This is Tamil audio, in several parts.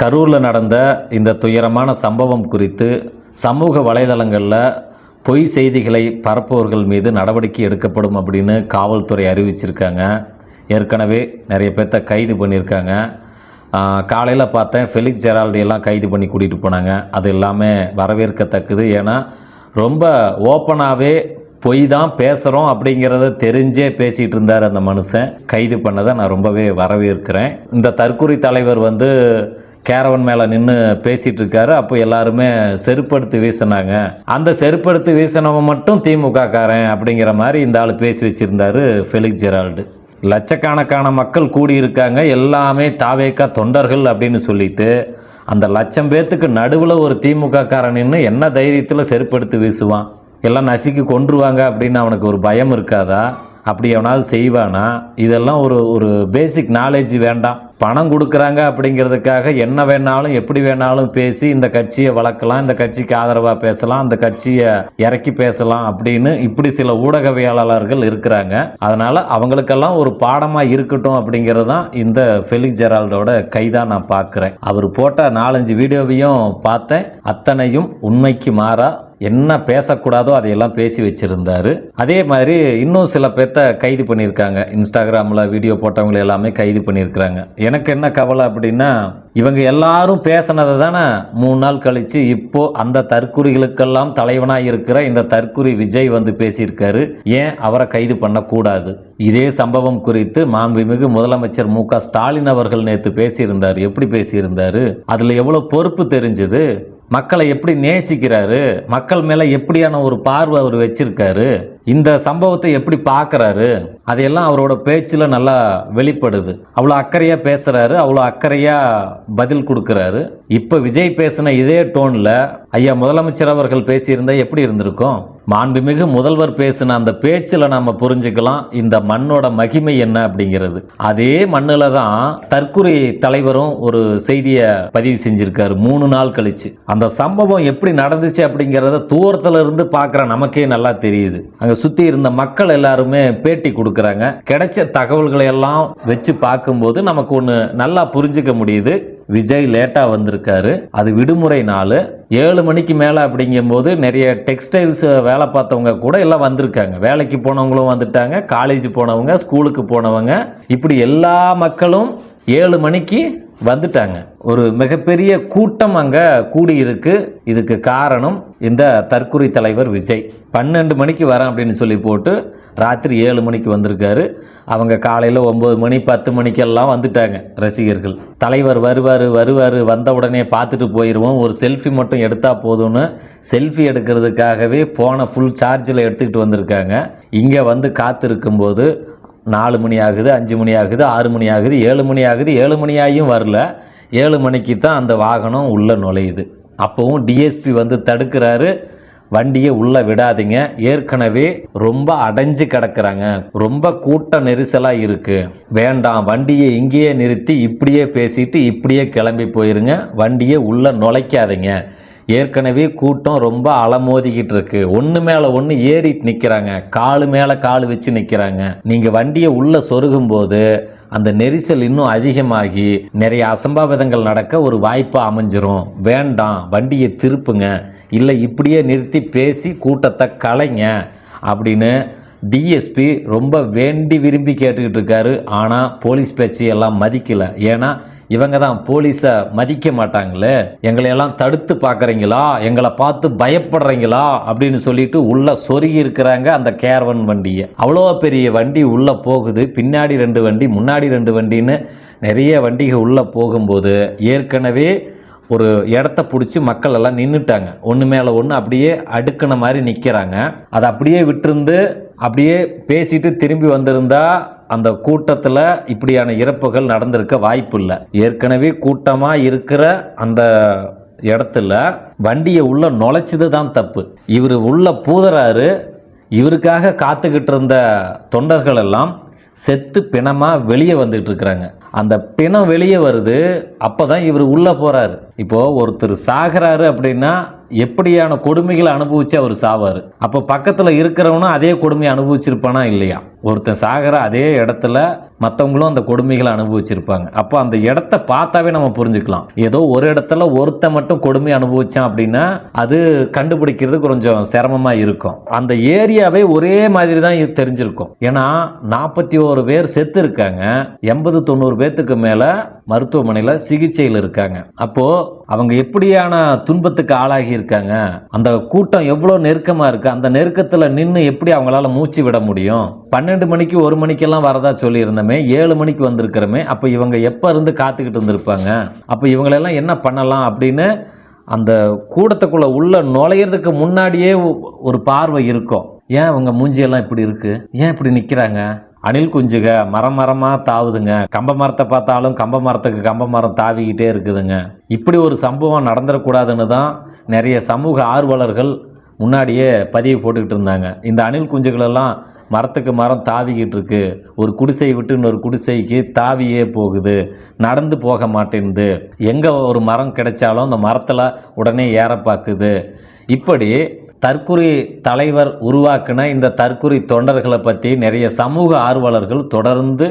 கரூரில் நடந்த இந்த துயரமான சம்பவம் குறித்து சமூக வலைதளங்களில் பொய் செய்திகளை பரப்புவர்கள் மீது நடவடிக்கை எடுக்கப்படும் அப்படின்னு காவல்துறை அறிவிச்சிருக்காங்க. ஏற்கனவே நிறைய பேர்த்த கைது பண்ணியிருக்காங்க காலையில் பார்த்தேன் ஃபெலிக்ஸ் ஜெரால்டியெல்லாம் கைது பண்ணி கூட்டிகிட்டு போனாங்க. அது எல்லாமே வரவேற்கத்தக்கது. ஏன்னா ரொம்ப ஓப்பனாகவே பொய் தான் பேசுகிறோம் அப்படிங்கிறத தெரிஞ்சே பேசிகிட்டு இருந்தார் அந்த மனுஷன். கைது பண்ணதை நான் ரொம்பவே வரவேற்கிறேன். இந்த தற்கொலை தலைவர் வந்து கேரவன் மேலே நின்று பேசிகிட்டு இருக்காரு அப்போ எல்லாருமே செருப்படுத்தி வீசினாங்க. அந்த செருப்படுத்தி வீசினவன் மட்டும் திமுக காரன் அப்படிங்கிற மாதிரி இந்த ஆள் பேசி வச்சுருந்தாரு ஃபெலிக் ஜெரால்டு. லட்சக்கணக்கான மக்கள் கூடியிருக்காங்க. எல்லாமே தாவேக்கா தொண்டர்கள் அப்படின்னு சொல்லிட்டு அந்த லட்சம் பேத்துக்கு நடுவில் ஒரு திமுகக்காரன் நின்று என்ன தைரியத்தில் செருப்படுத்தி வீசுவான்? எல்லாம் நசுக்கி கொன்றுவாங்க அப்படின்னு அவனுக்கு ஒரு பயம் இருக்காதா? அப்படி எவனாவது செய்வானா? இதெல்லாம் ஒரு ஒரு பேசிக் நாலேஜ் வேண்டாம். பணம் கொடுக்குறாங்க அப்படிங்கிறதுக்காக என்ன வேணாலும் எப்படி வேணாலும் பேசி இந்த கட்சியை வளர்க்கலாம் இந்த கட்சிக்கு ஆதரவாக பேசலாம் அந்த கட்சியை இறக்கி பேசலாம் அப்படின்னு இப்படி சில ஊடகவியலாளர்கள் இருக்கிறாங்க. அதனால் அவங்களுக்கெல்லாம் ஒரு பாடமாக இருக்கட்டும் அப்படிங்கிறது தான் இந்த ஃபெலிக்ஸ் ஜெரால்டோட கைதான் நான் பார்க்குறேன். அவர் போட்ட நாலஞ்சு வீடியோவையும் பார்த்தேன். அத்தனையும் உண்மைக்கு மாறா என்ன பேசக்கூடாதோ அதையெல்லாம் பேசி வச்சுருந்தார். அதே மாதிரி இன்னும் சில பேர்த்த கைது பண்ணியிருக்காங்க. இன்ஸ்டாகிராமில் வீடியோ போட்டவங்களை எல்லாமே கைது பண்ணியிருக்கிறாங்க. எனக்கு என்ன கவலை அப்படின்னா இவங்க எல்லாரும் பேசினதை தானே மூணு நாள் கழித்து இப்போது அந்த தற்குறிகளுக்கெல்லாம் தலைவனாக இருக்கிற இந்த தற்குறி விஜய் வந்து பேசியிருக்காரு. ஏன் அவரை கைது பண்ணக்கூடாது? இதே சம்பவம் குறித்து மாண்புமிகு முதலமைச்சர் மு க ஸ்டாலின் அவர்கள் நேற்று பேசியிருந்தார். எப்படி பேசியிருந்தாரு? அதில் எவ்வளோ பொறுப்பு தெரிஞ்சது? மக்களை எப்படி நேசிக்கிறாரு? மக்கள் மேலே எப்படியான ஒரு பார்வை அவர் வச்சுருக்காரு? இந்த சம்பவத்தை எப்படி பார்க்குறாரு? அதையெல்லாம் அவரோட பேச்சில் நல்லா வெளிப்படுது. அவ்வளோ அக்கறையாக பேசுகிறாரு அவ்வளோ அக்கறையாக பதில் கொடுக்குறாரு. இப்போ விஜய் பேசின இதே டோனில் ஐயா முதலமைச்சர் அவர்கள் பேசியிருந்தால் எப்படி இருந்திருக்கும்? மாண்புமிகு முதல்வர் பேசின அந்த பேச்சில் நம்ம புரிஞ்சுக்கலாம் இந்த மண்ணோட மகிமை என்ன? அப்படிங்கிறது. அதே மண்ணில் தான் தற்கொலை தலைவரும் ஒரு செய்தியை பதிவு செஞ்சுருக்காரு மூணு நாள் கழிச்சு. அந்த சம்பவம் எப்படி நடந்துச்சு அப்படிங்கிறத தூரத்தில் இருந்து பார்க்குற நமக்கே நல்லா தெரியுது. அங்கே சுற்றி இருந்த மக்கள் எல்லாருமே பேட்டி கொடுக்குறாங்க. கிடைச்ச தகவல்களை எல்லாம் வச்சு பார்க்கும்போது நமக்கு ஒன்று நல்லா புரிஞ்சுக்க முடியுது. விஜய் லேட்டாக வந்திருக்காரு. அது விடுமுறை நாள். ஏழு மணிக்கு மேலே அப்படிங்கும்போது நிறைய டெக்ஸ்டைல்ஸ் வேலை பார்த்தவங்க கூட எல்லாம் வந்திருக்காங்க. வேலைக்கு போனவங்களும் வந்துட்டாங்க. காலேஜ் போனவங்க ஸ்கூலுக்கு போனவங்க. இப்படி எல்லா மக்களும் ஏழு மணிக்கு வந்துட்டாங்க. ஒரு மிகப்பெரிய கூட்டம் அங்கே கூடியிருக்கு. இதுக்கு காரணம் இந்த தற்கொலை தலைவர் விஜய். பன்னெண்டு மணிக்கு வரேன் அப்படின்னு சொல்லி போட்டு ராத்திரி ஏழு மணிக்கு வந்திருக்காரு. அவங்க காலையில் ஒம்பது மணி பத்து மணிக்கெல்லாம் வந்துட்டாங்க ரசிகர்கள். தலைவர் வருவார் வருவார் வந்த உடனே பார்த்துட்டு போயிடுவோம் ஒரு செல்ஃபி மட்டும் எடுத்தால் போதும்னு செல்ஃபி எடுக்கிறதுக்காகவே போன ஃபுல் சார்ஜில் எடுத்துக்கிட்டு வந்திருக்காங்க. இங்கே வந்து காத்திருக்கும்போது நாலு மணி ஆகுது அஞ்சு மணி ஆகுது ஆறு மணி ஆகுது ஏழு மணி ஆகுது ஏழு மணியாயும் வரல. ஏழு மணிக்கு தான் அந்த வாகனம் உள்ளே நுழையுது. அப்போவும் டிஎஸ்பி வந்து தடுக்கிறாரு. வண்டியை உள்ளே விடாதீங்க. ஏற்கனவே ரொம்ப அடைஞ்சு கிடக்குறாங்க. ரொம்ப கூட்ட நெரிசலாக இருக்குது வேண்டாம் வண்டியை இங்கேயே நிறுத்தி இப்படியே பேசிட்டு இப்படியே கிளம்பி போயிருங்க. வண்டியை உள்ளே நுழைக்காதீங்க. ஏற்கனவே கூட்டம் ரொம்ப அலமோதிக்கிட்டு இருக்கு. ஒன்று மேலே ஒன்று ஏறிட்டு நிற்கிறாங்க காலு மேலே கால் வச்சு நிற்கிறாங்க நீங்கள் வண்டியை உள்ளே சொருகும் போது அந்த நெரிசல் இன்னும் அதிகமாகி நிறைய அசம்பாவிதங்கள் நடக்க ஒரு வாய்ப்பு அமைஞ்சிரும். வேண்டாம் வண்டியை திருப்புங்க. இல்லை இப்படியே நிறுத்தி பேசி கூட்டத்தை கலைங்க அப்படின்னு டிஎஸ்பி ரொம்ப வேண்டி விரும்பி கேட்டுக்கிட்டு இருக்காரு. ஆனால் போலீஸ் பேச்சு எல்லாம் மதிக்கலை. ஏன்னா இவங்க தான் போலீஸை மதிக்க மாட்டாங்களே. எங்களையெல்லாம் தடுத்து பார்க்குறீங்களா? எங்களை பார்த்து பயப்படுறீங்களா? அப்படின்னு சொல்லிட்டு உள்ளே சொருகி இருக்கிறாங்க அந்த கேரவன் வண்டியை. அவ்வளோ பெரிய வண்டி உள்ளே போகுது. பின்னாடி ரெண்டு வண்டி முன்னாடி ரெண்டு வண்டின்னு நிறைய வண்டிகள் உள்ளே போகும்போது ஏற்கனவே ஒரு இடத்த பிடிச்சி மக்கள் எல்லாம் நின்றுட்டாங்க ஒன்று மேலே ஒன்று அப்படியே அடுக்கின மாதிரி நிற்கிறாங்க அதை அப்படியே விட்டுருந்து அப்படியே பேசிட்டு திரும்பி வந்திருந்தா அந்த கூட்டத்தில் இப்படியான இறப்புகள் நடந்திருக்க வாய்ப்பு இல்லை ஏற்கனவே கூட்டமாக இருக்கிற அந்த இடத்துல வண்டியை உள்ள நுழைச்சது தான் தப்பு. இவர் உள்ள பூதராரு இவருக்காக காத்துக்கிட்டு இருந்த தொண்டர்கள் எல்லாம் செத்து பிணமாக வெளியே வந்துட்டு இருக்கிறாங்க. அந்த பிணம் வெளியே வருது அப்போ தான் இவர் உள்ளே போகிறாரு இப்போது ஒருத்தர் சாகிறாரு அப்படின்னா எப்படியான கொடுமைகளை அனுபவிச்சு அவர் சாவார்? அப்போ பக்கத்தில் இருக்கிறவனும் அதே கொடுமையை அனுபவிச்சிருப்பானா இல்லையா? ஒருத்தன் சாகிற அதே இடத்துல மற்றவங்களும் அந்த கொடுமைகளை அனுபவிச்சிருப்பாங்க. அப்போ அந்த இடத்த பார்த்தாவே நம்ம புரிஞ்சுக்கலாம். ஏதோ ஒரு இடத்துல ஒருத்தன் மட்டும் கொடுமை அனுபவிச்சான் அப்படின்னா அது கண்டுபிடிக்கிறது கொஞ்சம் சிரமமாக இருக்கும். அந்த ஏரியாவே ஒரே மாதிரி தான் தெரிஞ்சிருக்கும். ஏன்னா நாற்பத்தி ஓரு பேர் செத்து இருக்காங்க எண்பது தொண்ணூறு பேர்த்துக்கு மேலே மருத்துவமனையில் சிகிச்சையில் இருக்காங்க. அப்போது அவங்க எப்படியான துன்பத்துக்கு ஆளாகி இருக்காங்க? அந்த கூட்டம் எவ்வளோ நெருக்கமாக இருக்குது அந்த நெருக்கத்தில் நின்று எப்படி அவங்களால மூச்சு விட முடியும்? பன்னெண்டு மணிக்கு ஒரு மணிக்கெல்லாம் வரதா சொல்லியிருந்தோமே ஏழு மணிக்கு வந்திருக்கிறோமே அப்போ இவங்க எப்போ இருந்து காத்துக்கிட்டு இருந்திருப்பாங்க? அப்போ இவங்களெல்லாம் என்ன பண்ணலாம் அப்படின்னு அந்த கூடத்துக்குள்ளே உள்ள நுழையிறதுக்கு முன்னாடியே ஒரு பார்வை இருக்கும். ஏன் அவங்க மூஞ்சியெல்லாம் இப்படி இருக்குது ஏன் இப்படி நிற்கிறாங்க அணில் குஞ்சுக மரம் மரமாக தாவுதுங்க. கம்ப மரத்தை பார்த்தாலும் கம்ப மரத்துக்கு கம்ப மரம் தாவிக்கிட்டே இருக்குதுங்க. இப்படி ஒரு சம்பவம் நடந்துடக்கூடாதுன்னு தான் நிறைய சமூக ஆர்வலர்கள் முன்னாடியே பதிவு போட்டுக்கிட்டு இருந்தாங்க. இந்த அணில் குஞ்சுகளெல்லாம் மரத்துக்கு மரம் தாவிக்கிட்டு இருக்கு. ஒரு குடிசை விட்டு இன்னொரு குடிசைக்கு தாவியே போகுது. நடந்து போக மாட்டேங்குது எங்கே ஒரு மரம் கிடைச்சாலும் அந்த மரத்தில் உடனே ஏற பார்க்குது இப்படி தற்குறி தலைவர் உருவாக்கின இந்த தற்குறி தொண்டர்களை பற்றி நிறைய சமூக ஆர்வலர்கள் தொடர்ந்து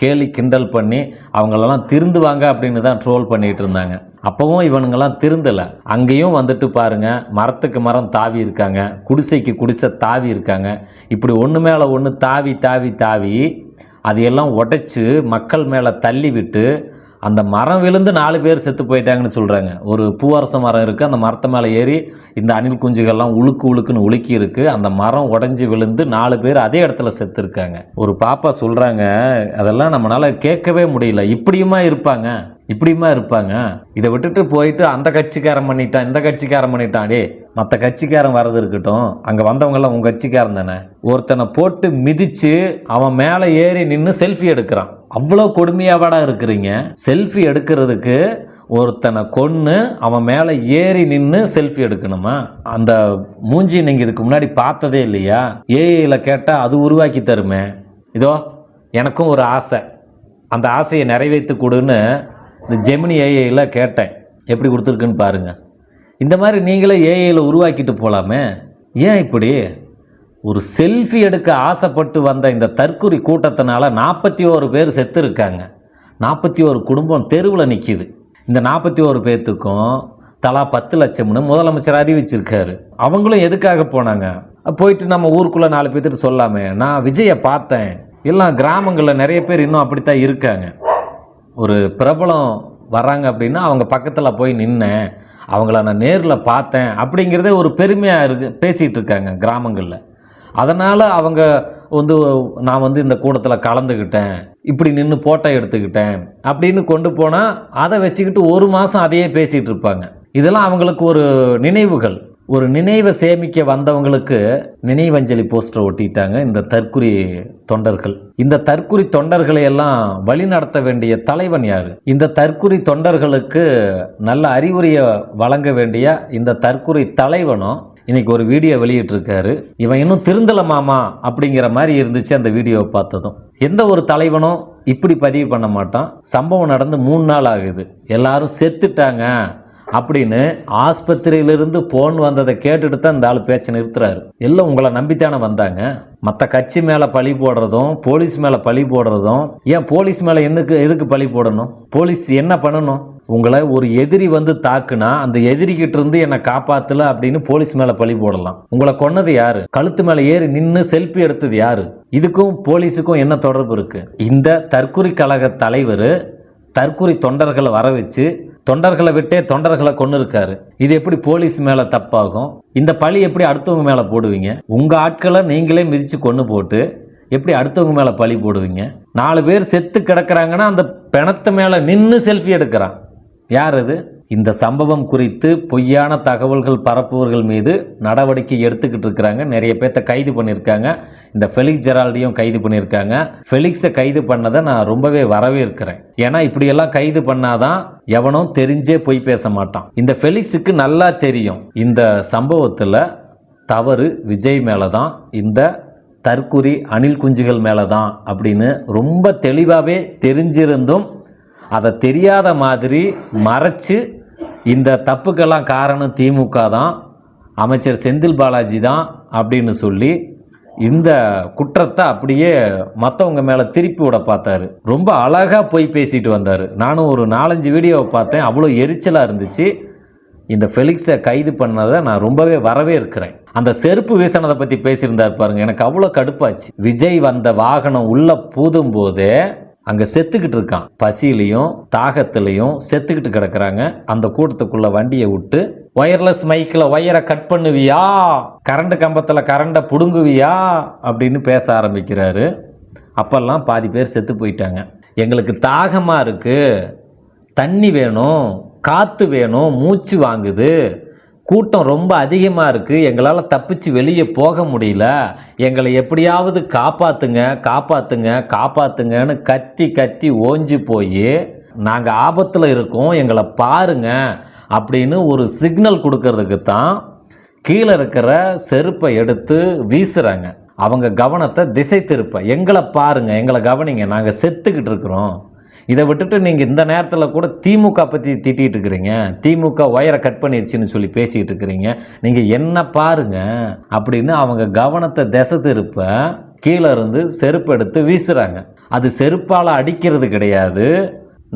கேலி கிண்டல் பண்ணி அவங்களெல்லாம் திருந்துவாங்க அப்படின்னு தான் ட்ரோல் பண்ணிகிட்டு இருந்தாங்க. அப்போவும் இவனுங்கெல்லாம் திருந்தலை. அங்கேயும் வந்துட்டு பாருங்கள் மரத்துக்கு மரம் தாவி இருக்காங்க குடிசைக்கு குடிசை தாவி இருக்காங்க. இப்படி ஒன்று மேலே ஒன்று தாவி தாவி தாவி அதையெல்லாம் உடைச்சி மக்கள் மேலே தள்ளி விட்டு அந்த மரம் விழுந்து நாலு பேர் செத்து போயிட்டாங்கன்னு சொல்கிறாங்க ஒரு பூவரச மரம் இருக்குது அந்த மரத்தை மேலே ஏறி இந்த அணில் குஞ்சுகள்லாம் உழுக்கு உழுக்குன்னு உலுக்கி இருக்கு அந்த மரம் உடஞ்சி விழுந்து நாலு பேர் அதே இடத்துல செத்துருக்காங்க. ஒரு பாப்பா சொல்கிறாங்க அதெல்லாம் நம்மளால கேட்கவே முடியல. இப்படியுமா இருப்பாங்க? இப்படியுமா இருப்பாங்க? இதை விட்டுட்டு போயிட்டு அந்த கட்சிக்காரன் பண்ணிட்டான் இந்த கட்சிக்காரன் பண்ணிட்டான். டே மற்ற கட்சிக்காரன் வரது இருக்கட்டும். அங்கே வந்தவங்கெல்லாம் உங்கள் கட்சிக்காரன் தானே? ஒருத்தனை போட்டு மிதித்து அவன் மேலே ஏறி நின்று செல்ஃபி எடுக்கிறான். அவ்வளோ கொடுமையாவாடா இருக்கிறீங்க? செல்ஃபி எடுக்கிறதுக்கு ஒருத்தனை கொன்று அவன் மேலே ஏறி நின்று செல்ஃபி எடுக்கணுமா? அந்த மூஞ்சி நீங்கள் இதுக்கு முன்னாடி பார்த்ததே இல்லையா? ஏஐயில் கேட்டால் அது உருவாக்கி தருமே. இதோ எனக்கும் ஒரு ஆசை. அந்த ஆசையை நிறைவேற்றி கொடுன்னு இந்த ஜெமினி ஏஐயில் கேட்டேன். எப்படி கொடுத்துருக்குன்னு பாருங்கள் இந்த மாதிரி நீங்களே ஏஐயில் உருவாக்கிட்டு போகலாமே ஏன் இப்படி? ஒரு செல்ஃபி எடுக்க ஆசைப்பட்டு வந்த இந்த தற்குறி கூட்டத்தினால நாற்பத்தி ஓரு பேர் செத்து இருக்காங்க நாற்பத்தி ஓரு குடும்பம் தெருவில் நிற்கிது இந்த நாற்பத்தி ஓரு பேர்த்துக்கும் தலா பத்து லட்சம்னு முதலமைச்சர் அறிவிச்சிருக்காரு. அவங்களும் எதுக்காக போனாங்க? போயிட்டு நம்ம ஊருக்குள்ளே நாலு பேர்த்துட்டு சொல்லாமே. நான் விஜயை பார்த்தேன். எல்லாம் கிராமங்களில் நிறைய பேர் இன்னும் அப்படித்தான் இருக்காங்க. ஒரு பிரபலம் வராங்க அப்படின்னா அவங்க பக்கத்தில் போய் நின்னேன். அவங்கள நான் நேரில் பார்த்தேன் அப்படிங்கிறதே ஒரு பெருமையாக இருக்கு பேசிகிட்டு இருக்காங்க கிராமங்களில். அதனால் அவங்க வந்து நான் வந்து இந்த கூட்டத்தில் கலந்துக்கிட்டேன் இப்படி நின்று போட்டோ எடுத்துக்கிட்டேன். அப்படின்னு கொண்டு போனால் அதை வச்சுக்கிட்டு ஒரு மாதம் அதையே பேசிகிட்டு இருப்பாங்க. இதெல்லாம் அவங்களுக்கு ஒரு நினைவுகள். ஒரு நினைவை சேமிக்க வந்தவங்களுக்கு நினைவஞ்சலி போஸ்டர் ஒட்டிட்டாங்க இந்த தற்குறி தொண்டர்கள். இந்த தற்குறி தொண்டர்களை எல்லாம் வழிநடத்த வேண்டிய தலைவன் யார்? இந்த தற்குறி தொண்டர்களுக்கு நல்ல அறிவுரையை வழங்க வேண்டிய இந்த தற்குறி தலைவனும் இன்னைக்கு ஒரு வீடியோ வெளியிட்டிருக்காரு. இவன் இன்னும் திருந்தல மாமா அப்படிங்கிற மாதிரி இருந்துச்சு அந்த வீடியோவை பார்த்ததும். எந்த ஒரு தலைவனும் இப்படி பதிவு பண்ண மாட்டான். சம்பவம் நடந்து மூணு நாள் ஆகுது. எல்லாரும் செத்துட்டாங்க அப்படின்னு ஆஸ்பத்திரியிலிருந்து போன் வந்ததை கேட்டுட்டு தான் இந்த ஆள் பேச்சை நிறுத்துறாரு. எல்லாம் உங்களை நம்பித்தானே வந்தாங்க. மற்ற கட்சி மேலே பழி போடுறதும் போலீஸ் மேலே பழி போடுறதும் ஏன் போலீஸ் மேலே என்னக்கு எதுக்கு பழி போடணும்? போலீஸ் என்ன பண்ணணும்? உங்களை ஒரு எதிரி வந்து தாக்குனா அந்த எதிரிகிட்ட இருந்து என்னை காப்பாத்தல அப்படின்னு போலீஸ் மேலே பழி போடலாம். உங்களை கொன்னது யாரு? கழுத்து மேலே ஏறி நின்று செல்ஃபி எடுத்தது யாரு? இதுக்கும் போலீஸுக்கும் என்ன தொடர்பு இருக்கு? இந்த தற்குறி கழக தலைவர் தற்குறி தொண்டர்களை வர வச்சு தொண்டர்களை விட்டே தொண்டர்களை கொண்டு இருக்காரு இது எப்படி போலீஸ் மேலே தப்பாகும்? இந்த பழி எப்படி அடுத்தவங்க மேலே போடுவீங்க? உங்கள் ஆட்களை நீங்களே மிதித்து கொண்டு போட்டு எப்படி அடுத்தவங்க மேலே பழி போடுவீங்க? நாலு பேர் செத்து கிடக்குறாங்கன்னா அந்த பிணத்து மேலே நின்று செல்ஃபி எடுக்கிறான். யார் அது? இந்த சம்பவம் குறித்து பொய்யான தகவல்கள் பரப்புவர்கள் மீது நடவடிக்கை எடுத்துக்கிட்டு இருக்கிறாங்க. நிறைய பேர்த்த கைது பண்ணியிருக்காங்க. இந்த ஃபெலிக்ஸ் ஜெரால்டையும் கைது பண்ணியிருக்காங்க. ஃபெலிக்ஸை கைது பண்ணதை நான் ரொம்பவே வரவேற்கிறேன். ஏன்னா இப்படியெல்லாம் கைது பண்ணாதான் எவனும் தெரிஞ்சே பொய் பேச மாட்டான். இந்த ஃபெலிக்ஸுக்கு நல்லா தெரியும். இந்த சம்பவத்தில் தவறு விஜய் மேலே தான் இந்த தற்குறி அணில் குஞ்சுகள் மேலே தான் அப்படின்னு ரொம்ப தெளிவாகவே தெரிஞ்சிருந்தும் அதை தெரியாத மாதிரி மறைச்சு இந்த தப்புக்கெல்லாம் காரணம் திமுக தான் அமைச்சர் செந்தில் பாலாஜி தான் அப்படின்னு சொல்லி இந்த குற்றத்தை அப்படியே மற்றவங்க மேலே திருப்பி விட பார்த்தாரு. ரொம்ப அழகாக போய் பேசிட்டு வந்தார். நானும் ஒரு நாலஞ்சு வீடியோவை பார்த்தேன். அவ்வளோ எரிச்சலாக இருந்துச்சு. இந்த ஃபெலிக்ஸை கைது பண்ணதை நான் ரொம்பவே வரவே இருக்கிறேன் அந்த செருப்பு வீசினதை பற்றி பேசியிருந்தார் பாருங்க. எனக்கு அவ்வளோ கடுப்பாச்சு. விஜய் வந்த வாகனம் உள்ளே பூதும் போதே அங்கே செத்துக்கிட்டு இருக்கான். பசியிலையும் தாகத்திலையும் செத்துக்கிட்டு கிடக்குறாங்க. அந்த கூட்டத்துக்குள்ள வண்டியை விட்டு ஒயர்லெஸ் மைக்கில் ஒயரை கட் பண்ணுவியா? கரண்ட் கம்பத்தில் கரண்டை பிடுங்குவியா? அப்படின்னு பேச ஆரம்பிக்கிறாரு. அப்பெல்லாம் பாதி பேர் செத்து போயிட்டாங்க. எங்களுக்கு தாகமாக இருக்குது தண்ணி வேணும் காற்று வேணும் மூச்சு வாங்குது. கூட்டம் ரொம்ப அதிகமாக இருக்குது எங்களால் தப்பிச்சு வெளியே போக முடியல. எங்களை எப்படியாவது காப்பாற்றுங்க காப்பாற்றுங்க காப்பாற்றுங்கன்னு கத்தி கத்தி ஓஞ்சி போய் நாங்கள் ஆபத்தில் இருக்கோம் எங்களை பாருங்க அப்படின்னு ஒரு சிக்னல் கொடுக்கறதுக்கு தான் கீழே இருக்கிற செருப்பை எடுத்து வீசுகிறாங்க அவங்க கவனத்தை திசை திருப்ப எங்களை பாருங்கள் எங்களை கவனிங்க நாங்கள் செத்துக்கிட்டு இருக்கிறோம். இதை விட்டுட்டு நீங்கள் இந்த நேரத்தில் கூட திமுக பற்றி திட்டிகிட்டு இருக்கிறீங்க. திமுக ஒயரை கட் பண்ணிடுச்சின்னு சொல்லி பேசிகிட்டு இருக்கிறீங்க. நீங்கள் என்ன பாருங்கள் அப்படின்னு அவங்க கவனத்தை திசை திருப்ப கீழே இருந்து செருப்பு எடுத்து வீசுகிறாங்க அது செருப்பால் அடிக்கிறது கிடையாது.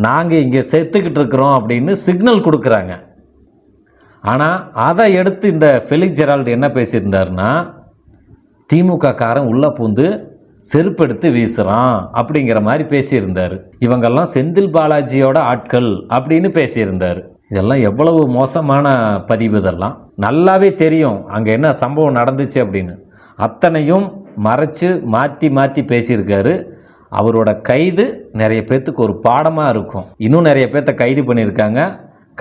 நாங்கள் இங்கே செத்துக்கிட்டு இருக்கிறோம் அப்படின்னு சிக்னல் கொடுக்குறாங்க. ஆனால் அதை எடுத்து இந்த ஃபெலிக் ஜெரால்டு என்ன பேசியிருந்தாருன்னா திமுக காரன் உள்ளே பூந்து செருப்பெடுத்து வீசுகிறான் அப்படிங்கிற மாதிரி பேசியிருந்தார். இவங்கெல்லாம் செந்தில் பாலாஜியோட ஆட்கள் அப்படின்னு பேசியிருந்தார். இதெல்லாம் எவ்வளவு மோசமான பதிவு இதெல்லாம். நல்லாவே தெரியும் அங்கே என்ன சம்பவம் நடந்துச்சு அப்படின்னு. அத்தனையும் மறைச்சு மாற்றி மாற்றி பேசியிருக்காரு. அவரோட கைது நிறைய பேர்த்துக்கு ஒரு பாடமாக இருக்கும். இன்னும் நிறைய பேர்த்த கைது பண்ணியிருக்காங்க.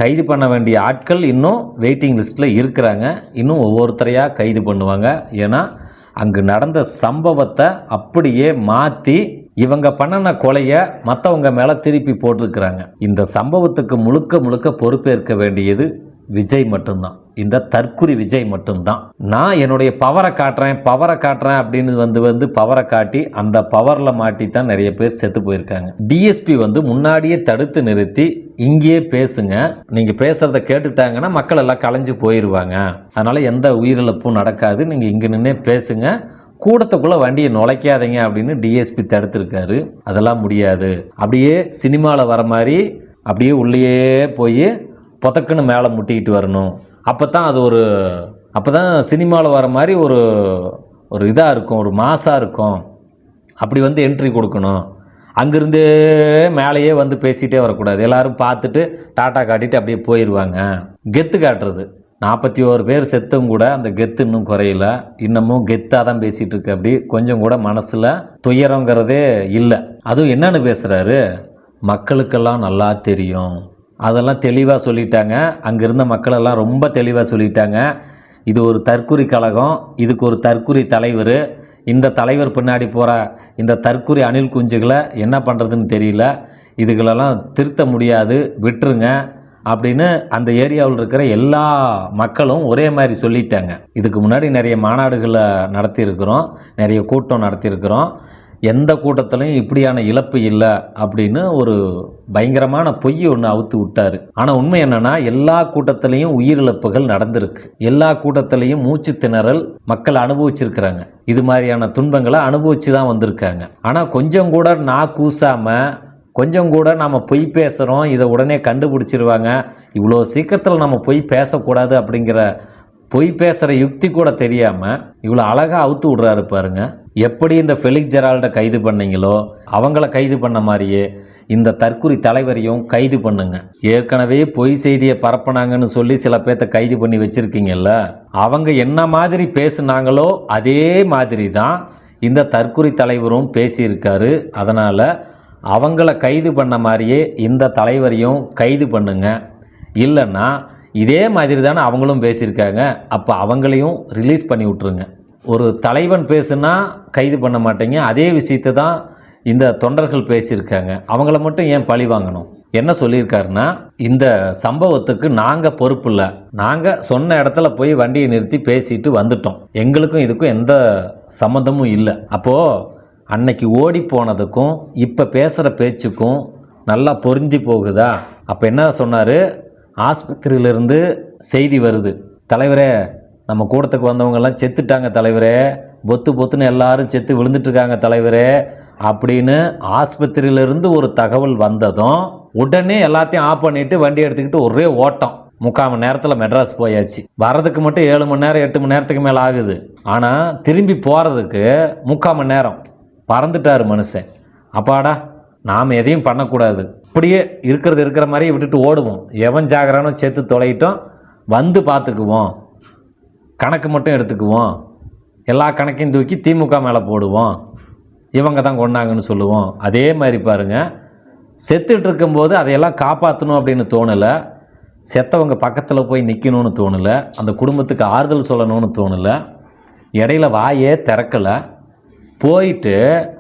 கைது பண்ண வேண்டிய ஆட்கள் இன்னும் வெயிட்டிங் லிஸ்ட்டில் இருக்கிறாங்க. இன்னும் ஒவ்வொருத்தரையாக கைது பண்ணுவாங்க. ஏன்னா அங்கு நடந்த சம்பவத்தை அப்படியே மாற்றி இவங்க பண்ணின கொலையை மற்றவங்க மேலே திருப்பி போட்டிருக்கிறாங்க. இந்த சம்பவத்துக்கு முழுக்க முழுக்க பொறுப்பேற்க வேண்டியது விஜய் மட்டும்தான். இந்த தற்குறி விஜய் மட்டும்தான். நான் என்னுடைய பவரை காட்டுறேன் பவரை காட்டுறேன் அப்படின்னு வந்து வந்து பவரை காட்டி அந்த பவரில் மாட்டி தான் நிறைய பேர் செத்து போயிருக்காங்க. டிஎஸ்பி வந்து முன்னாடியே தடுத்து நிறுத்தி இங்கேயே பேசுங்க. நீங்கள் பேசுகிறத கேட்டுட்டாங்கன்னா மக்கள் எல்லாம் கலைஞ்சு போயிடுவாங்க அதனால் எந்த உயிரிழப்பும் நடக்காது. நீங்கள் இங்கே நின்னே பேசுங்க. கூடத்துக்குள்ளே வண்டியை நுழைக்காதீங்க அப்படின்னு டிஎஸ்பி தடுத்துருக்காரு. அதெல்லாம் முடியாது. அப்படியே சினிமாவில் வர மாதிரி அப்படியே உள்ளேயே போய் புதக்குன்னு மேலே முட்டிக்கிட்டு வரணும். அப்போ தான் அது ஒரு அப்போ தான் சினிமாவில் வர மாதிரி ஒரு ஒரு இதாக இருக்கும் ஒரு மாசாக இருக்கும். அப்படி வந்து என்ட்ரி கொடுக்கணும். அங்கேருந்தே மேலேயே வந்து பேசிகிட்டே வரக்கூடாது. எல்லோரும் பார்த்துட்டு டாட்டா காட்டிட்டு அப்படியே போயிடுவாங்க கெத்து காட்டுறது. நாற்பத்தி ஓரு பேர் செத்தும் கூட அந்த கெத்து இன்னும் குறையல. இன்னமும் கெத்தாக தான் பேசிகிட்டு இருக்கு அப்படி கொஞ்சம் கூட மனசில் துயரங்கிறதே இல்லை. அதுவும் என்னன்னு பேசுகிறாரு மக்களுக்கெல்லாம் நல்லா தெரியும். அதெல்லாம் தெளிவாக சொல்லிட்டாங்க. அங்கே இருந்த மக்களெல்லாம் ரொம்ப தெளிவாக சொல்லிட்டாங்க. இது ஒரு தற்குறி கழகம். இதுக்கு ஒரு தற்குறி தலைவர். இந்த தலைவர் பின்னாடி போகிற இந்த தற்குறி அணில் குஞ்சுகளை என்ன பண்ணுறதுன்னு தெரியல. இதுகளெல்லாம் திருத்த முடியாது. விட்டுருங்க அப்படின்னு அந்த ஏரியாவில் இருக்கிற எல்லா மக்களும் ஒரே மாதிரி சொல்லிட்டாங்க. இதுக்கு முன்னாடி நிறைய மாநாடுகளை நடத்தியிருக்கிறோம். நிறைய கூட்டம் நடத்தியிருக்கிறோம். எந்த கூட்டத்திலையும் இப்படியான இழப்பு இல்லை அப்படின்னு ஒரு பயங்கரமான பொய் ஒன்று அவுத்து விட்டாரு. ஆனால் உண்மை என்னன்னா எல்லா கூட்டத்திலையும் உயிரிழப்புகள் நடந்திருக்கு. எல்லா கூட்டத்திலையும் மூச்சு திணறல் மக்கள் அனுபவிச்சிருக்கிறாங்க. இது மாதிரியான துன்பங்களை அனுபவிச்சு தான் வந்திருக்காங்க. ஆனால் கொஞ்சம் கூட நான் கூசாமல் கொஞ்சம் கூட நம்ம பொய் பேசுகிறோம் இதை உடனே கண்டுபிடிச்சிருவாங்க. இவ்வளோ சீக்கிரத்தில் நம்ம பொய் பேசக்கூடாது அப்படிங்கிற பொய் பேசுகிற யுக்தி கூட தெரியாமல் இவ்வளோ அழகாக அவுத்து விட்றாரு பாருங்க. எப்படி இந்த ஃபெலிக்ஸ் ஜெரால்டை கைது பண்ணீங்களோ அவங்கள கைது பண்ண மாதிரியே இந்த தற்குறி தலைவரையும் கைது பண்ணுங்க. ஏற்கனவே பொய் செய்தியை பரப்புனாங்கன்னு சொல்லி சில பேர்த்த கைது பண்ணி வச்சுருக்கீங்கல்ல அவங்க என்ன மாதிரி பேசுனாங்களோ அதே மாதிரி தான் இந்த தற்குறி தலைவரும் பேசியிருக்காரு. அதனால் அவங்கள கைது பண்ண மாதிரியே இந்த தலைவரையும் கைது பண்ணுங்க. இல்லைன்னா இதே மாதிரி தானே அவங்களும் பேசியிருக்காங்க. அப்போ அவங்களையும் ரிலீஸ் பண்ணி விட்ருங்க ஒரு தலைவன் பேசுனா கைது பண்ண மாட்டீங்க. அதே விஷயத்தை தான் இந்த தொண்டர்கள் பேசியிருக்காங்க. அவங்கள மட்டும் ஏன் பழி வாங்கணும்? என்ன சொல்லியிருக்காருன்னா இந்த சம்பவத்துக்கு நாங்கள் பொறுப்பு இல்லை. நாங்கள் சொன்ன இடத்துல போய் வண்டியை நிறுத்தி பேசிட்டு வந்துட்டோம். எங்களுக்கும் இதுக்கும் எந்த சம்மந்தமும் இல்லை. அப்போது அன்னைக்கு ஓடி போனதுக்கும் இப்போ பேசுகிற பேச்சுக்கும் நல்லா பொருந்தி போகுதா? அப்போ என்ன சொன்னார்? ஆஸ்பத்திரியிலிருந்து செய்தி வருது. தலைவரே நம்ம கூட்டத்துக்கு வந்தவங்கெல்லாம் செத்துட்டாங்க தலைவரே. பொத்து பொத்துன்னு எல்லாரும் செத்து விழுந்துட்டு இருக்காங்க தலைவரே. அப்படின்னு ஆஸ்பத்திரியிலிருந்து ஒரு தகவல் வந்ததும் உடனே எல்லாத்தையும் ஆஃப் பண்ணிவிட்டு வண்டி எடுத்துக்கிட்டு ஒரே ஓட்டம். முக்கால் மணி நேரத்தில் மெட்ராஸ் போயாச்சு. வரதுக்கு மட்டும் ஏழு மணி நேரம் எட்டு மணி நேரத்துக்கு மேலே ஆகுது. ஆனால் திரும்பி போகிறதுக்கு முக்கால் மணி நேரம். பறந்துட்டார் மனுஷன். அப்பாடா நாம் எதையும் பண்ணக்கூடாது. இப்படியே இருக்கிறது இருக்கிற மாதிரியே விட்டுட்டு ஓடுவோம். எவன் ஜாகரானோ செத்து தொலையிட்டோம். வந்து பார்த்துக்குவோம். கணக்கு மட்டும் எடுத்துக்குவோம். எல்லா கணக்கையும் தூக்கி திமுக மேலே போடுவோம். இவங்க தான் கொண்டாங்கன்னு சொல்லுவோம். அதே மாதிரி பாருங்கள் செத்துட்டு இருக்கும்போது அதையெல்லாம் காப்பாற்றணும் அப்படின்னு தோணலை. செத்தவங்க பக்கத்தில் போய் நிற்கணும்னு தோணலை. அந்த குடும்பத்துக்கு ஆறுதல் சொல்லணும்னு தோணலை. இடையில வாயே திறக்கலை. போயிட்டு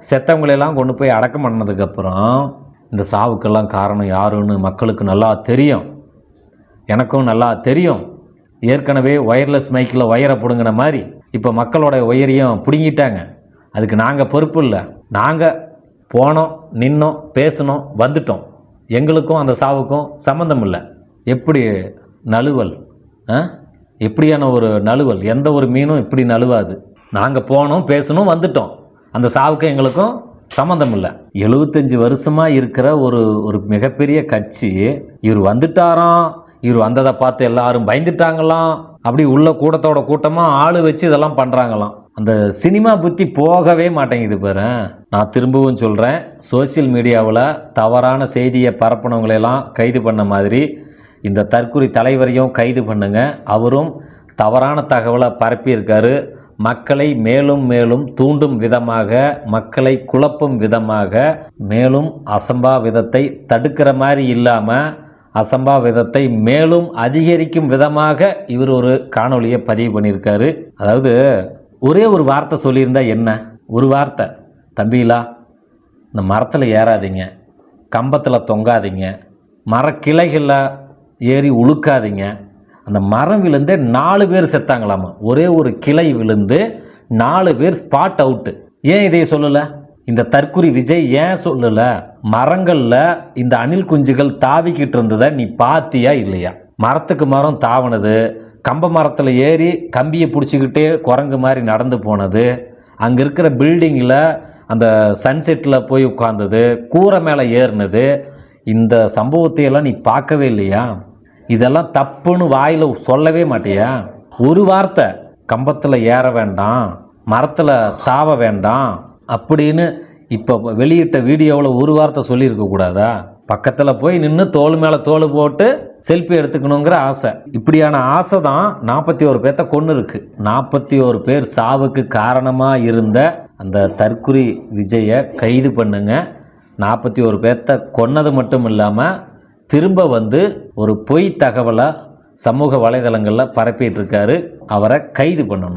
செத்தவங்களெல்லாம் கொண்டு போய் அடக்கம் பண்ணதுக்கப்புறம் இந்த சாவுக்கெல்லாம் காரணம் யாருன்னு மக்களுக்கு நல்லா தெரியும். எனக்கும் நல்லா தெரியும். ஏற்கனவே ஒயர்லெஸ் மைக்கில் ஒயரை பிடுங்கின மாதிரி இப்போ மக்களோட ஒயரையும் பிடுங்கிட்டாங்க. அதுக்கு நாங்கள் பொறுப்பு இல்லை. நாங்கள் போனோம் நின்னோம் பேசினோம் வந்துட்டோம். எங்களுக்கும் அந்த சாவுக்கும் சம்மந்தம் இல்லை. எப்படி நழுவல்? ஆ? எப்படியான ஒரு நழுவல்? எந்த ஒரு மீனும் இப்படி நழுவாது. நாங்கள் போனோம் பேசணும் வந்துட்டோம். அந்த சாவுக்கும் எங்களுக்கும் சம்மந்தம் இல்லை. எழுபத்தஞ்சி வருஷமாக இருக்கிற ஒரு ஒரு மிகப்பெரிய கட்சி இவர் வந்துட்டாராம் இவர் வந்ததை பார்த்து எல்லாரும் பயந்துட்டாங்களாம். அப்படி உள்ள கூட்டத்தோட கூட்டமாக ஆள் வச்சு இதெல்லாம் பண்ணுறாங்களாம் அந்த சினிமா புத்தி போகவே மாட்டேங்குது பாரு. நான் திரும்பவும் சொல்கிறேன் சோஷியல் மீடியாவில் தவறான செய்தியை பரப்புனவங்களையெல்லாம் கைது பண்ண மாதிரி இந்த தற்கொலை தலைவரையும் கைது பண்ணுங்க. அவரும் தவறான தகவலை பரப்பியிருக்காரு. மக்களை மேலும் மேலும் தூண்டும் விதமாக மக்களை குழப்பும் விதமாக மேலும் அசம்பாவிதத்தை தடுக்கிற மாதிரி இல்லாமல் அசம்பாவிதத்தை மேலும் அதிகரிக்கும் விதமாக இவர் ஒரு காணொளியை பதிவு பண்ணியிருக்காரு. அதாவது ஒரே ஒரு வார்த்தை சொல்லியிருந்தா என்ன? ஒரு வார்த்தை. தம்பிலா இந்த மரத்தில் ஏறாதீங்க. கம்பத்தில் தொங்காதீங்க. மரக்கிளைகளில் ஏறி உழுக்காதீங்க. அந்த மரம் விழுந்தே நாலு பேர் செத்தாங்களாமா? ஒரே ஒரு கிளை விழுந்து நாலு பேர் ஸ்பாட் அவுட்டு ஏன் இதை சொல்லலை? இந்த தற்குறி விஜய் ஏன் சொல்லலை? மரங்களில் இந்த அணில் குஞ்சுகள் தாவிக்கிட்டு இருந்ததை நீ பாத்தியா இல்லையா? மரத்துக்கு மரம் தாவனது கம்ப மரத்தில் ஏறி கம்பியை பிடிச்சிக்கிட்டே குரங்கு மாதிரி நடந்து போனது அங்கே இருக்கிற பில்டிங்கில் அந்த சன்செட்டில் போய் உட்காந்தது கூரை மேலே ஏறினது இந்த சம்பவத்தையெல்லாம் நீ பார்க்கவே இல்லையா? இதெல்லாம் தப்புன்னு வாயில் சொல்லவே மாட்டியா? ஒரு வார்த்தை கம்பத்தில் ஏற வேண்டாம் மரத்தில் தாவ வேண்டாம் அப்படின்னு இப்போ வெளியிட்ட வீடியோவில் ஒரு வார்த்தை சொல்லியிருக்கக்கூடாதா பக்கத்தில் போய் நின்று தோல் மேலே தோல் போட்டு செல்ஃபி எடுத்துக்கணுங்கிற ஆசை. இப்படியான ஆசை தான் நாற்பத்தி ஒரு பேர்த்த கொண்டு இருக்கு. நாற்பத்தி ஒரு பேர் சாவுக்கு காரணமாக இருந்த அந்த தற்குறி விஜயை கைது பண்ணுங்க. நாற்பத்தி ஒரு பேர்த்த கொன்னது மட்டும் இல்லாமல் திரும்ப வந்து ஒரு பொய் தகவலை சமூக வலைதளங்களில் பரப்பிட்டு இருக்காரு. அவரை கைது பண்ணணும்.